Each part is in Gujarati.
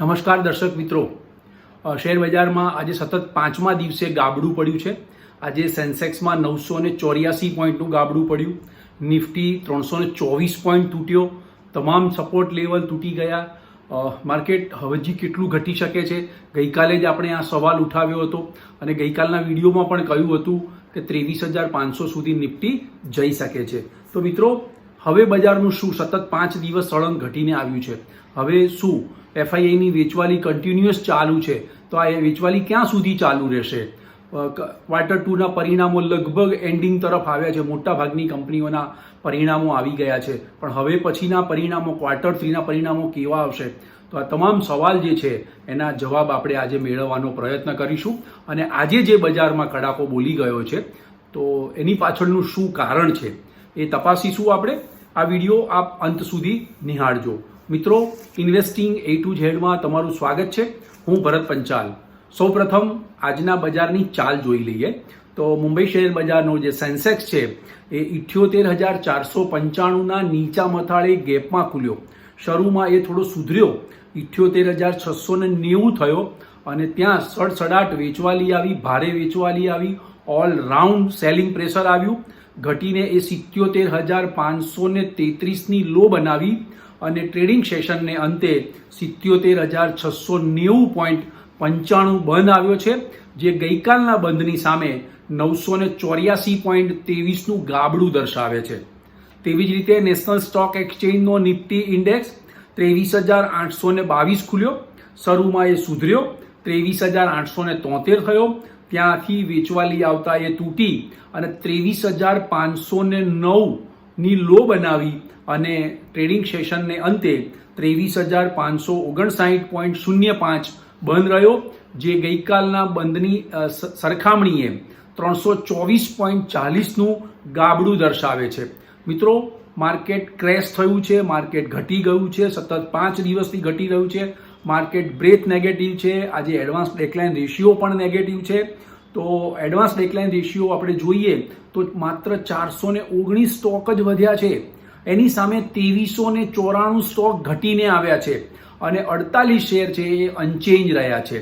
નમસ્કાર દર્શક મિત્રો. શેર બજારમાં આજે સતત પાંચમા દિવસે ગાબડું પડ્યું છે. આજે સેન્સેક્સમાં નવસો ને ચોર્યાસી પોઈન્ટનું ગાબડું પડ્યું. નિફ્ટી ત્રણસો ને ચોવીસ પોઈન્ટ તૂટ્યો. તમામ સપોર્ટ લેવલ તૂટી ગયા. માર્કેટ હજી કેટલું ઘટી શકે છે? ગઈકાલે જ આપણે આ સવાલ ઉઠાવ્યો હતો અને ગઈકાલના વિડીયોમાં પણ કહ્યું હતું કે ત્રેવીસ હજાર પાંચસો સુધી નિફ્ટી જઈ શકે છે. તો મિત્રો હવે બજારનું શું? સતત પાંચ દિવસ સળંગ ઘટીને આવ્યું છે. હવે શું? એફઆઈઆઈની વેચવાલી કન્ટિન્યુઅસ ચાલુ છે. તો આ વેચવાલી ક્યાં સુધી ચાલુ રહેશે? ક્વાર્ટર ટુના પરિણામો લગભગ એન્ડિંગ તરફ આવ્યા છે. મોટા ભાગની કંપનીઓના પરિણામો આવી ગયા છે. પણ હવે પછીના પરિણામો ક્વાર્ટર થ્રીના પરિણામો કેવા આવશે? તો આ તમામ સવાલ જે છે, એના જવાબ આપણે આજે મેળવવાનો પ્રયત્ન કરીશું. અને આજે જે બજારમાં કડાકો બોલી ગયો છે, તો એની પાછળનું શું કારણ છે? એ તપાસીશું આપણે. આ વીડિયો આપ અંત સુધી નિહાળજો. મિત્રો ઇન્વેસ્ટિંગ એ ટુ ઝેડમાં તમારું સ્વાગત છે. હું ભરત પંચાલ. સૌપ્રથમ, આજના બજારની ચાલ જોઈ લઈએ. તો મુંબઈ શેર બજારનો જે સેન્સેક્સ છે, એ ઇઠ્યોતેર હજાર ચારસો પંચાણુંના નીચા મથાળે ગેપમાં ખુલ્યો. શરૂમાં એ થોડો સુધર્યો. ઇઠ્યોતેર હજાર છસો ને નેવું થયો અને ત્યાં સડસડાટ વેચવાલી આવી, ભારે વેચવાલી આવી ઓલ રાઉન્ડ સેલિંગ પ્રેશર આવ્યું. ઘટીને એ સિત્યોતેર હજાર પાંચસો ને તેત્રીસની લો બનાવી અને ટ્રેડિંગ સેશનને અંતે સિત્યોતેર હજાર છસો નેવું પોઈન્ટ પંચાણું બંધ આવ્યો છે, જે ગઈકાલના બંધની સામે નવસો ને ચોર્યાસી પોઈન્ટ ત્રેવીસનું ગાબડું દર્શાવે છે. તેવી જ રીતે નેશનલ સ્ટોક એક્સચેન્જનો નિફ્ટી ઇન્ડેક્સ ત્રેવીસ હજાર આઠસો બાવીસ ખુલ્યો, શરૂમાં એ સુધર્યો, ત્રેવીસ હજાર આઠસો તોતેર થયો ત્યાંથી વેચવાલી આવતા એ તૂટી અને ત્રેવીસ હજાર પાંચસો ને નવની લો બનાવી અને ટ્રેડિંગ સેશનને અંતે ત્રેવીસ હજાર પાંચસો ઓગણસાઠ પોઈન્ટ શૂન્ય પાંચ બંધ રહ્યો, જે ગઈકાલના બંધની સરખામણીએ ત્રણસો ચોવીસ પોઈન્ટ ચાલીસનું ગાબડું દર્શાવે છે. મિત્રો, માર્કેટ ક્રેશ થયું છે, માર્કેટ ઘટી ગયું છે, સતત પાંચ દિવસથી ઘટી રહ્યું છે. માર્કેટ બ્રેથ નેગેટિવ છે, આજે એડવાન્સ ડેકલાઇન રેશિયો પણ નેગેટિવ છે. તો એડવાન્સ ડેકલાઇન રેશિયો આપણે જોઈએ તો માત્ર ચારસો ને ઓગણીસ સ્ટોક જ વધ્યા છે. એની સામે ત્રેવીસો ને ચોરાણું સ્ટોક ઘટીને આવ્યા છે અને અડતાલીસ શેર છે એ અનચેન્જ રહ્યા છે.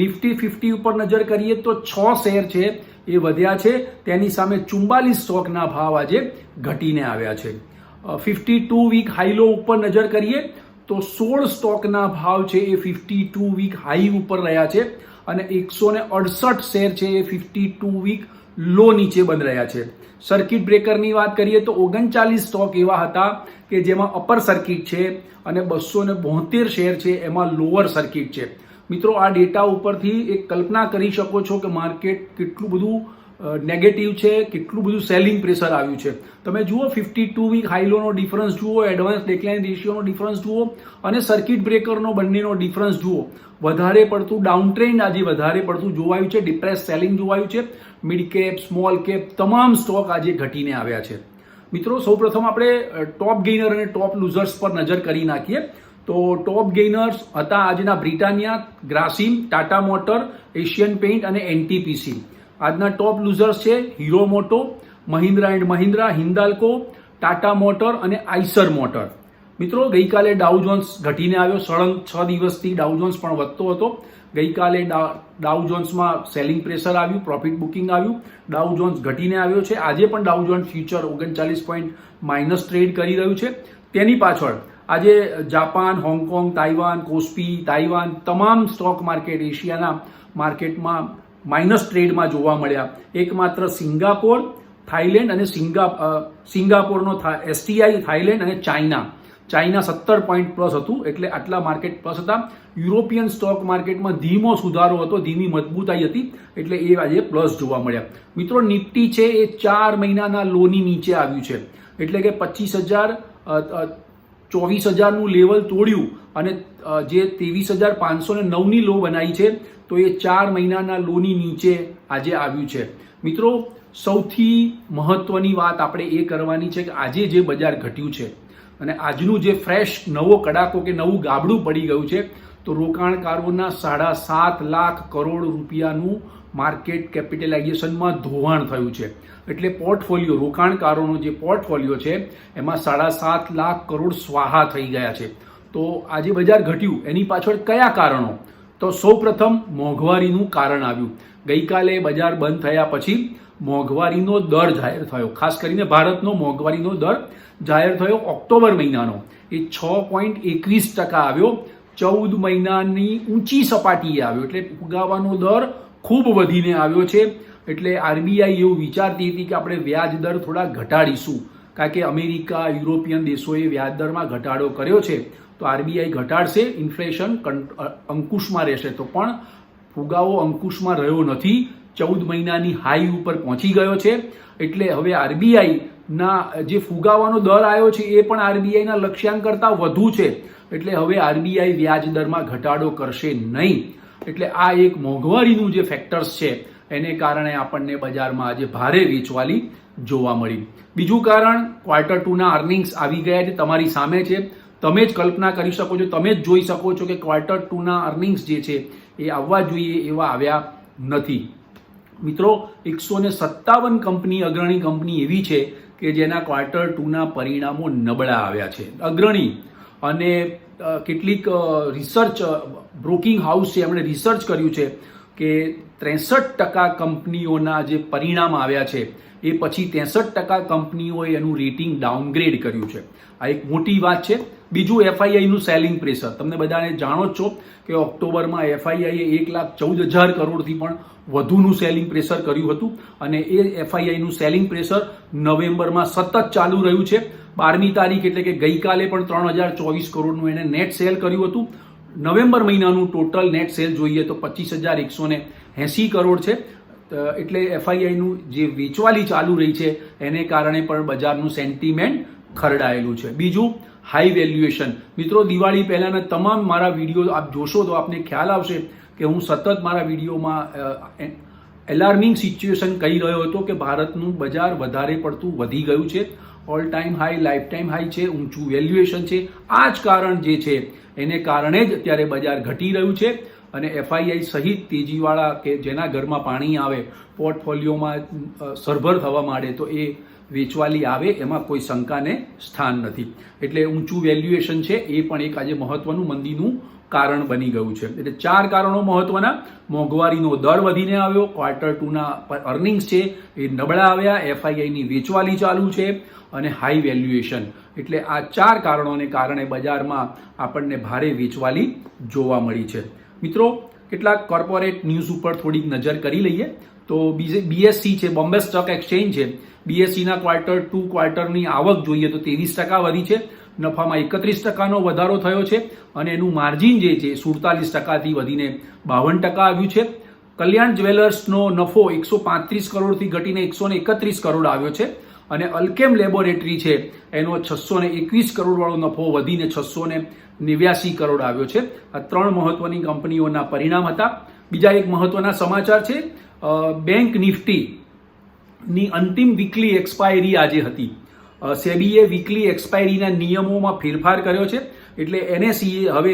નિફ્ટી ફિફ્ટી ઉપર નજર કરીએ તો છ શેર છે એ વધ્યા છે. તેની સામે ચુમ્બાલીસ સ્ટોકના ભાવ આજે ઘટીને આવ્યા છે. ફિફ્ટી ટુ વીક હાઈલો ઉપર નજર કરીએ તો સોળ સ્ટોકના ભાવ છે એ ફિફ્ટી ટુ વીક હાઈ ઉપર રહ્યા છે અને એકસો ને અડસઠ શેર છે એ ફિફ્ટી ટુ વીક લો નીચે બંધ રહ્યા છે. સર્કિટ બ્રેકરની વાત કરીએ તો ઓગણચાલીસ સ્ટોક એવા હતા કે જેમાં અપર સર્કિટ છે અને બસો ને બોતેર શેર છે એમાં લોઅર સર્કિટ છે. મિત્રો, આ ડેટા ઉપરથી એક કલ્પના કરી શકો છો કે માર્કેટ કેટલું બધું નેગેટિવ છે, કેટલું બધું સેલિંગ પ્રેશર આવ્યું છે. તમે જુઓ ફિફ્ટી ટુ વીક હાઈલોનો ડિફરન્સ જુઓ એડવાન્સ ડેકલાઇન રેશિયોનો ડિફરન્સ જુઓ, અને સર્કિટ બ્રેકરનો બંનેનો ડિફરન્સ જુઓ. વધારે પડતું ડાઉન ટ્રેન્ડ આજે વધારે પડતું જોવાયું છે ડિપ્રેસ સેલિંગ જોવાયું છે. મિડ કેપ સ્મોલ કેપ તમામ સ્ટોક આજે ઘટીને આવ્યા છે. મિત્રો, સૌપ્રથમ આપણે ટોપ ગેઇનર અને ટોપ લૂઝર્સ પર નજર કરી નાખીએ. તો ટોપ ગેઇનર્સ હતા આજના Britannia, Grasim, Tata motor, Asian paint અને એનટીપીસી આજના ટોપ લૂઝર્સ છે Hero Moto Mahindra and Mahindra Hindalco Tata motor અને આઈસર મોટર મિત્રો, ગઈકાલે ડાઉ જોન્સ ઘટીને આવ્યો. સળંગ છ દિવસથી ડાઉ જોન્સ પણ વધતો હતો. ગઈકાલે ડા- ડાઉ જોન્સમાં સેલિંગ પ્રેશર આવ્યું પ્રોફિટ બુકિંગ આવ્યું. ડાઉ જોન્સ ઘટીને આવ્યો છે. આજે પણ ડાઉ જોન્સ ફ્યુચર ઓગણચાલીસ પોઈન્ટ માઇનસ ટ્રેડ કરી રહ્યું છે. તેની પાછળ આજે Japan, Hong Kong, Taiwan, Kospi, Taiwan, તમામ સ્ટોક માર્કેટ એશિયાના માર્કેટમાં માઇનસ ટ્રેડમાં જોવા મળ્યા. એકમાત્ર સિંગાપોર, થાઇલેન્ડ અને સિંગા સિંગાપોરનો એસટીઆઈ થાઇલેન્ડ અને ચાઇના. ચાઇના સત્તર પોઈન્ટ પ્લસ હતું, એટલે આટલા માર્કેટ પ્લસ હતા. યુરોપિયન સ્ટોક માર્કેટમાં ધીમો સુધારો હતો, ધીમી મજબૂતાઈ હતી, એટલે એ આજે પ્લસ જોવા મળ્યા. મિત્રો, નિફ્ટી છે એ ચાર મહિનાના લોની નીચે આવ્યું છે. એટલે કે પચીસ હજાર ચોવીસ હજારનું લેવલ તોડ્યું અને જે ત્રેવીસ હજાર પાંચસો ને નવની લો બનાવી છે તો એ ચાર મહિનાના લોની નીચે આજે આવ્યું છે. મિત્રો, સૌથી મહત્વની વાત આપણે એ કરવાની છે કે આજે જે બજાર ઘટ્યું છે અને આજનું જે ફ્રેશ નવો કડાકો કે નવું ગાબડું પડી ગયું છે, તો રોકાણકારોના સાડા સાત લાખ કરોડ રૂપિયાનું માર્કેટ કેપિટલાઇઝેશનમાં ધોવાણ થયું છે. એટલે પોર્ટફોલિયો, રોકાણકારોનો જે પોર્ટફોલિયો છે, એમાં સાડા સાત લાખ કરોડ સ્વાહા થઈ ગયા છે. તો આજે બજાર ઘટ્યું, એની પાછળ કયા કારણો? તો સૌપ્રથમ મોંઘવારીનું કારણ આવ્યું. ગઈકાલે બજાર બંધ થયા પછી મોંઘવારીનો દર જાહેર થયો. ખાસ કરીને ભારતનો મોંઘવારીનો દર જાહેર થયો ઓક્ટોબર મહિનાનો. એ છ પોઈન્ટ એકવીસ ટકા આવ્યો. ચૌદ મહિનાની ઊંચી સપાટીએ આવ્યો. એટલે ફુગાવાનો દર ખૂબ વધીને આવ્યો છે. એટલે આરબીઆઈ એવું વિચારતી હતી કે આપણે વ્યાજ દર થોડા ઘટાડીશું. કારણ કે અમેરિકા, યુરોપિયન દેશોએ વ્યાજ દરમાં ઘટાડો કર્યો છે, તો આરબીઆઈ ઘટાડશે, ઇન્ફ્લેશન અંકુશમાં રહેશે. તો પણ ફુગાવો અંકુશમાં રહ્યો નથી, ચૌદ મહિનાની હાઈ ઉપર પહોંચી ગયો છે. એટલે હવે આરબીઆઈના જે ફુગાવાનો દર આવ્યો છે, એ પણ આરબીઆઈના લક્ષ્યાંક કરતાં વધુ છે. એટલે હવે આરબીઆઈ વ્યાજ દરમાં ઘટાડો કરશે નહીં. એટલે આ એક મોંઘવારીનું જે ફેક્ટર્સ છે, એને કારણે આપણને બજારમાં આજે ભારે વેચવાલી જોવા મળી. બીજું કારણ ક્વાર્ટર ટુના અર્નિંગ્સ આવી ગયા છે, તમારી સામે છે. તમે જ કલ્પના કરી શકો છો, તમે જ જોઈ શકો છો કે ક્વાર્ટર ટુના અર્નિંગ્સ જે છે, એ આવવા જોઈએ એવા આવ્યા નથી. મિત્રો, એકસો ને સત્તાવન કંપની, અગ્રણી કંપની એવી છે કે જેના ક્વાર્ટર ટુના પરિણામો નબળા આવ્યા છે. અગ્રણી અને કેટલીક રિસર્ચ બ્રોકિંગ હાઉસ છે, એમણે રિસર્ચ કર્યું છે. કે ત્રેસઠ ટકા કંપનીઓના જે પરિણામ આવ્યા છે, એ પછી ત્રેસઠ ટકા કંપનીઓએ એનું રેટિંગ ડાઉનગ્રેડ કર્યું છે. આ એક મોટી વાત છે. બીજું એફઆઈઆઈનું સેલિંગ પ્રેશર. તમને બધાને જાણો જ છો કે ઓક્ટોબરમાં એફઆઈઆઈએ એક લાખ ચૌદ હજાર કરોડથી પણ વધુનું સેલિંગ પ્રેશર કર્યું હતું અને એ એફઆઈઆઈનું સેલિંગ પ્રેશર નવેમ્બરમાં સતત ચાલુ રહ્યું છે. બારમી તારીખ એટલે કે ગઈકાલે પણ ત્રણ હજાર ચોવીસ કરોડનું એણે નેટ સેલ કર્યું હતું. નવેમ્બર મહિનાનું ટોટલ નેટ સેલ જોઈએ તો પચીસ હજાર એકસો ને એંસી કરોડ છે. એટલે એફઆઈઆઈનું જે વેચવાલી ચાલુ રહી છે, એને કારણે પણ બજારનું સેન્ટિમેન્ટ ખરડાયેલું છે. બીજું હાઈ વેલ્યુએશન મિત્રો, દિવાળી પહેલાના તમામ મારા વીડિયો આપ જોશો તો આપને ખ્યાલ આવશે કે હું સતત મારા વિડીયોમાં એલાર્મિંગ સિચ્યુએશન કહી રહ્યો હતો કે ભારતનું બજાર વધારે પડતું વધી ગયું છે. All time high life time high છે, ઊંચું વેલ્યુએશન છે. આ જ કારણ જે છે, એને કારણે જ અત્યારે બજાર ઘટી રહ્યું છે. અને એફઆઈઆઈ સહિત તેજીવાળા કે જેના ઘરમાં પાણી આવે, પોર્ટફોલિયોમાં સરભર થવા માંડે તો એ વેચવાલી આવે, એમાં કોઈ શંકાને સ્થાન નથી. એટલે ઊંચું વેલ્યુએશન છે, એ પણ એક આજે મહત્વનું મંદીનું કારણ બની ગયું છે. એટલે ચાર કારણો મહત્વના. મોંઘવારીનો દર વધીને આવ્યો ક્વાર્ટર ટુના અર્નિંગ્સ છે, એ નબળા આવ્યા એફઆઈઆઈની વેચવાલી ચાલુ છે, અને હાઈ વેલ્યુએશન એટલે આ ચાર કારણોને કારણે બજારમાં આપણને ભારે વેચવાલી જોવા મળી છે. મિત્રો, કેટલાક કોર્પોરેટ ન્યૂઝ ઉપર થોડીક નજર કરી લઈએ. તો બીએસસી છે બોમ્બે સ્ટોક એક્સચેન્જ છે. બીએસસીના ક્વાર્ટર ટુ ક્વાર્ટરની આવક જોઈએ તો ત્રેવીસ ટકા વધી છે. નફામાં એકત્રીસ ટકાનો વધારો થયો છે અને એનું માર્જિન જે છે, સુડતાલીસ ટકાથી વધીને બાવન ટકા આવ્યું છે. કલ્યાણ જ્વેલર્સનો નફો એકસો પાંત્રીસ કરોડથી ઘટીને એકસો એકત્રીસ કરોડ આવ્યો છે. અને અલ્કેમ લેબોરેટરી છે, એનો છસો ને એકવીસ કરોડવાળો નફો વધીને છસો ને નેવ્યાસી કરોડ આવ્યો છે. આ ત્રણ મહત્વની કંપનીઓના પરિણામ હતા. બીજા એક મહત્વના સમાચાર છે બેંક નિફ્ટી ની અંતિમ વીકલી એક્સપાયરી આજે હતી. સેબીએ વીકલી એક્સપાયરીના નિયમોમાં ફેરફાર કર્યો છે, એટલે એનએસઈએ હવે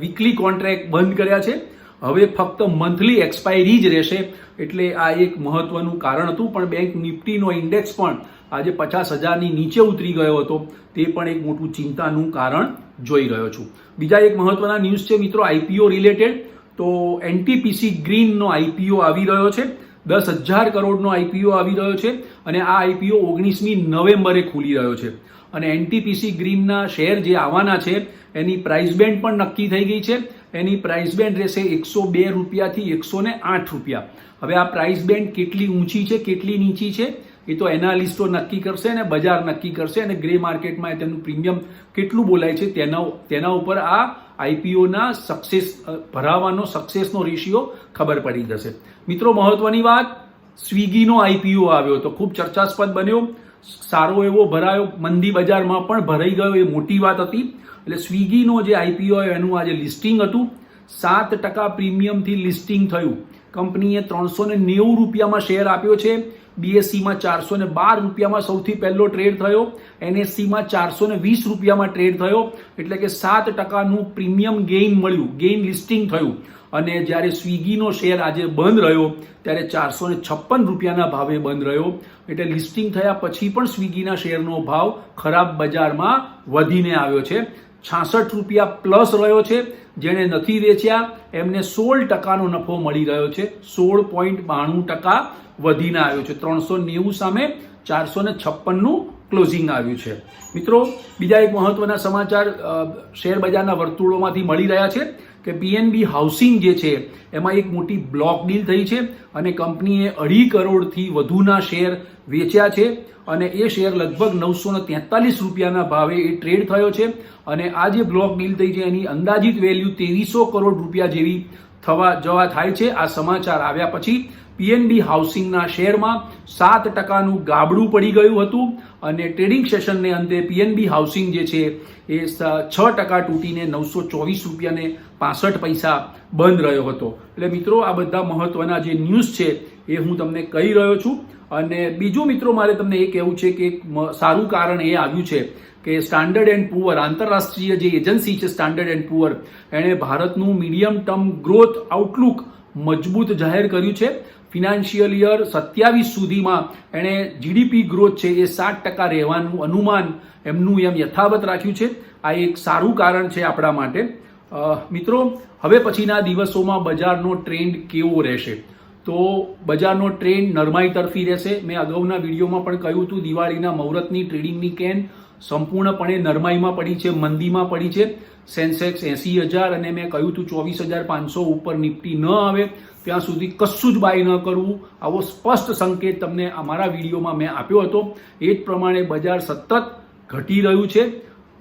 વીકલી કોન્ટ્રાક્ટ બંધ કર્યા છે. હવે ફક્ત મંથલી એક્સપાયરી જ રહેશે એટલે આ એક મહત્વનું કારણ હતું, પણ બેંક નિફ્ટીનો ઇન્ડેક્સ પણ આજે પચાસ હજારની નીચે ઉતરી ગયો હતો. તે પણ એક મોટું ચિંતાનું કારણ જોઈ રહ્યો છું. બીજા એક મહત્વના ન્યૂઝ છે મિત્રો આઈપીઓ રિલેટેડ તો એનટીપીસી ગ્રીનનો આઈપીઓ આવી રહ્યો છે. દસ હજાર કરોડનો આઈપીઓ આવી રહ્યો છે અને આ આઈપીઓ ઓગણીસમી નવેમ્બરે ખુલી રહ્યો છે. અને એનટીપીસી ગ્રીનના શેર જે આવવાના છે, એની પ્રાઇસ બેન્ડ પણ નક્કી થઈ ગઈ છે. એની પ્રાઇસ બેન્ડ રહેશે એકસો બે રૂપિયાથી એકસો ને આઠ રૂપિયા. હવે આ પ્રાઇસ બેન્ડ કેટલી ઊંચી છે, કેટલી નીચી છે, એ તો એનાલિસ્ટો નક્કી કરશે અને બજાર નક્કી કરશે અને ગ્રે માર્કેટમાં તેનું પ્રીમિયમ કેટલું બોલાય છે, તેના તેના ઉપર આ આઈપીઓના સક્સેસ ભરાવાનો સક્સેસનો રેશિયો ખબર પડી જશે. મિત્રો, મહત્વની વાત, સ્વિગીનો આઈપીઓ આવ્યો તો ખૂબ ચર્ચાસ્પદ બન્યો. સારો એવો ભરાયો. મંદી બજારમાં પણ ભરાઈ ગયો. એ મોટી વાત હતી. એટલે સ્વિગીનો જે આઈપીઓ એનું આજે લિસ્ટિંગ હતું. સાત ટકા પ્રીમિયમથી લિસ્ટિંગ થયું. કંપનીએ ત્રણસો ને નેવું રૂપિયામાં શેર આપ્યો છે. બીએસસીમાં ચારસો ને બાર રૂપિયામાં સૌથી પહેલો ટ્રેડ થયો. એનએસસીમાં ચારસો ને વીસ રૂપિયામાં ટ્રેડ થયો. એટલે કે સાત ટકાનું પ્રીમિયમ ગેઇન મળ્યું. ગેઇન લિસ્ટિંગ થયું. અને જ્યારે સ્વિગીનો શેર આજે બંધ રહ્યો, ત્યારે ચારસો ને છપ્પન રૂપિયાના ભાવે બંધ રહ્યો. એટલે લિસ્ટિંગ થયા પછી પણ સ્વિગીના શેરનો ભાવ ખરાબ બજારમાં વધીને આવ્યો છે. છાસઠ રૂપિયા પ્લસ રહ્યો છે. જેણે નથી વેચ્યા, એમને સોળ ટકાનો નફો મળી રહ્યો છે. સોળ પોઈન્ટ બાણું ટકા વધીને આવ્યો છે. ત્રણસો નેવું સામે ચારસો ને છપ્પનનું ક્લોઝિંગ આવ્યું છે. મિત્રો, બીજા એક મહત્વના સમાચાર શેર બજારના વર્તુળોમાંથી મળી રહ્યા છે. કે પીએનબી હાઉસિંગ જે છે, એમાં એક મોટી બ્લોક ડીલ થઈ છે અને કંપનીએ અઢી કરોડથી વધુના શેર વેચ્યા છે અને એ શેર લગભગ નવસો ને તેતાલીસ રૂપિયાના ભાવે એ ટ્રેડ થયો છે અને આ જે બ્લોક ડીલ થઈ છે, એની અંદાજિત વેલ્યુ ત્રેવીસો કરોડ રૂપિયા જેવી થવા જવા થાય છે. આ સમાચાર આવ્યા પછી પીએનબી હાઉસિંગના શેરમાં સાત ટકાનું ગાબડું પડી ગયું હતું અને ટ્રેડિંગ સેશનને અંતે પીએનબી હાઉસિંગ જે છે, એ છ ટકા તૂટીને નવસો ચોવીસ રૂપિયાને પાસઠ પૈસા બંધ રહ્યો હતો. એટલે મિત્રો, આ બધા મહત્વના જે ન્યૂઝ છે, એ હું તમને કહી રહ્યો છું. અને બીજું મિત્રો, મારે તમને એ કહેવું છે કે સારું કારણ એ આવ્યું છે કે સ્ટાન્ડર્ડ એન્ડ પુઅર આંતરરાષ્ટ્રીય જે એજન્સી છે સ્ટાન્ડર્ડ એન્ડ પુઅર એણે ભારતનું મીડિયમ ટર્મ ગ્રોથ આઉટલુક મજબૂત જાહેર કર્યું છે. ફિનાન્શિયલ યર સત્યાવીસ સુધીમાં એણે જીડીપી ગ્રોથ છે એ સાત ટકા રહેવાનું અનુમાન એમનું એમ યથાવત રાખ્યું છે. આ એક સારું કારણ છે આપણા માટે. મિત્રો, હવે પછીના દિવસોમાં બજારનો ટ્રેન્ડ કેવો રહેશે? તો બજારનો ટ્રેન્ડ નરમાઈ તરફી રહેશે. મેં અગાઉના વિડીયોમાં પણ કહ્યું હતું, દિવાળીના મુહૂર્તની ટ્રેડિંગની કેન સંપૂર્ણપણે નરમાઈમાં પડી છે, મંદીમાં પડી છે. સેન્સેક્સ એસી હજાર અને મેં કહ્યું હતું ચોવીસ હજાર પાંચસો ઉપર નિફ્ટી ન આવે, ત્યાં સુધી કશું જ બાય ન કરવું. આવો સ્પષ્ટ સંકેત તમને અમારા વિડીયોમાં મેં આપ્યો હતો. એ જ પ્રમાણે બજાર સતત ઘટી રહ્યું છે.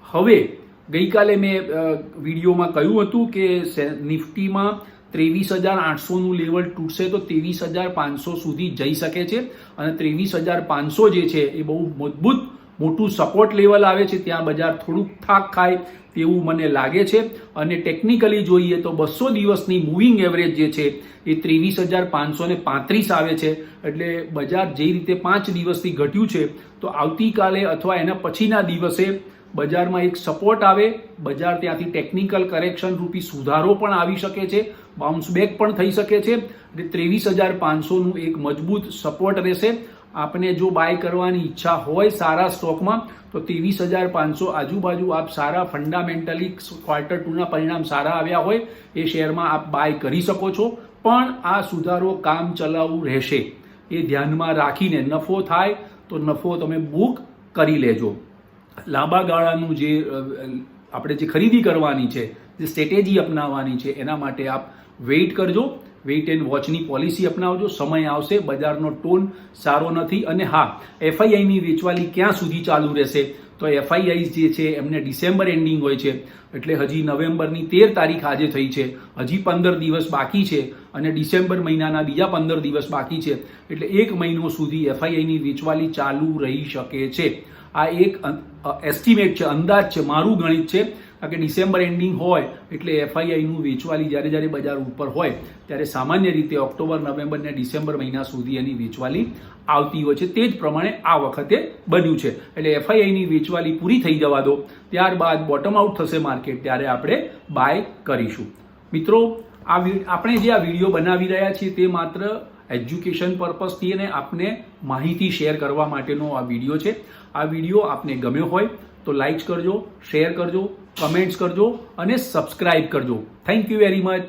હવે ગઈકાલે મેં વિડીયોમાં કહ્યું હતું કે નિફ્ટીમાં ત્રેવીસ હજાર આઠસોનું લેવલ તૂટશે તો ત્રેવીસ હજાર પાંચસો સુધી જઈ શકે છે અને ત્રેવીસ હજાર પાંચસો જે છે એ બહુ મજબૂત મોટું સપોર્ટ લેવલ આવે છે. ત્યાં બજાર થોડુંક થાક ખાય તેવું મને લાગે છે. અને ટેકનિકલી જોઈએ તો બસો દિવસની મૂવિંગ એવરેજ જે છે એ ત્રેવીસ હજાર પાંચસો ને પાંત્રીસ આવે છે. એટલે બજાર જે રીતે પાંચ દિવસથી ઘટ્યું છે, તો આવતીકાલે અથવા એના પછીના દિવસે બજારમાં એક સપોર્ટ આવે, બજાર ત્યાંથી ટેકનિકલ કરેક્શન રૂપી સુધારો પણ આવી શકે છે બાઉન્સ બેક પણ થઈ શકે છે એટલે ત્રેવીસ હજાર પાંચસોનું એક મજબૂત સપોર્ટ રહેશે. આપને જો બાય કરવાની ઈચ્છા હોય સારા સ્ટોકમાં તો ત્રેવીસ હજાર પાંચસો આજુબાજુ આપ સારા ફંડામેન્ટલી ક્વાર્ટર ટુના પરિણામ સારા આવ્યા હોય, એ શેરમાં આપ બાય કરી શકો છો. પણ આ સુધારો કામ ચલાવવું રહેશે. એ ધ્યાનમાં રાખીને નફો થાય, તો નફો તમે બુક કરી લેજો. લાંબા ગાળાનું જે આપણે જે ખરીદી કરવાની છે, જે સ્ટ્રેટેજી અપનાવવાની છે, એના માટે આપ વેઇટ કરજો. વેઇટ એન્ડ વોચની પોલિસી અપનાવજો. સમય આવશે, બજારનો ટોન સારો નથી અને હા એફઆઈઆઈની વેચવાલી ક્યાં સુધી ચાલુ રહેશે? તો એફઆઈઆઈ જે છે, એમને ડિસેમ્બર એન્ડિંગ હોય છે. એટલે હજી નવેમ્બરની તેર તારીખ આજે થઈ છે. હજી પંદર દિવસ બાકી છે અને ડિસેમ્બર મહિનાના બીજા પંદર દિવસ બાકી છે. એટલે એક મહિનો સુધી એફઆઈઆઈની વેચવાલી ચાલુ રહી શકે છે. આ એક એસ્ટિમેટ છે, અંદાજ છે, મારું ગણિત છે કારણ કે ડિસેમ્બર એન્ડિંગ હોય એટલે એફઆઈઆઈનું વેચવાલી જ્યારે જ્યારે બજાર ઉપર હોય ત્યારે સામાન્ય રીતે ઓક્ટોબર, નવેમ્બર ને ડિસેમ્બર મહિના સુધી એની વેચવાલી આવતી હોય છે. તે જ પ્રમાણે આ વખતે બન્યું છે. એટલે એફઆઈઆઈની વેચવાલી પૂરી થઈ જવા દો. ત્યારબાદ બોટમ આઉટ થશે માર્કેટ ત્યારે આપણે બાય કરીશું. મિત્રો, આ આપણે જે આ વીડિયો બનાવી રહ્યા છીએ તે માત્ર એજ્યુકેશન પર્પઝથી અને આપને માહિતી શેર કરવા માટેનો આ વીડિયો છે. આ વીડિયો આપને ગમ્યો હોય તો લાઇક્સ કરજો, શેર કરજો, કમેન્ટ્સ કરજો અને સબસ્ક્રાઇબ કરજો. Thank you very much.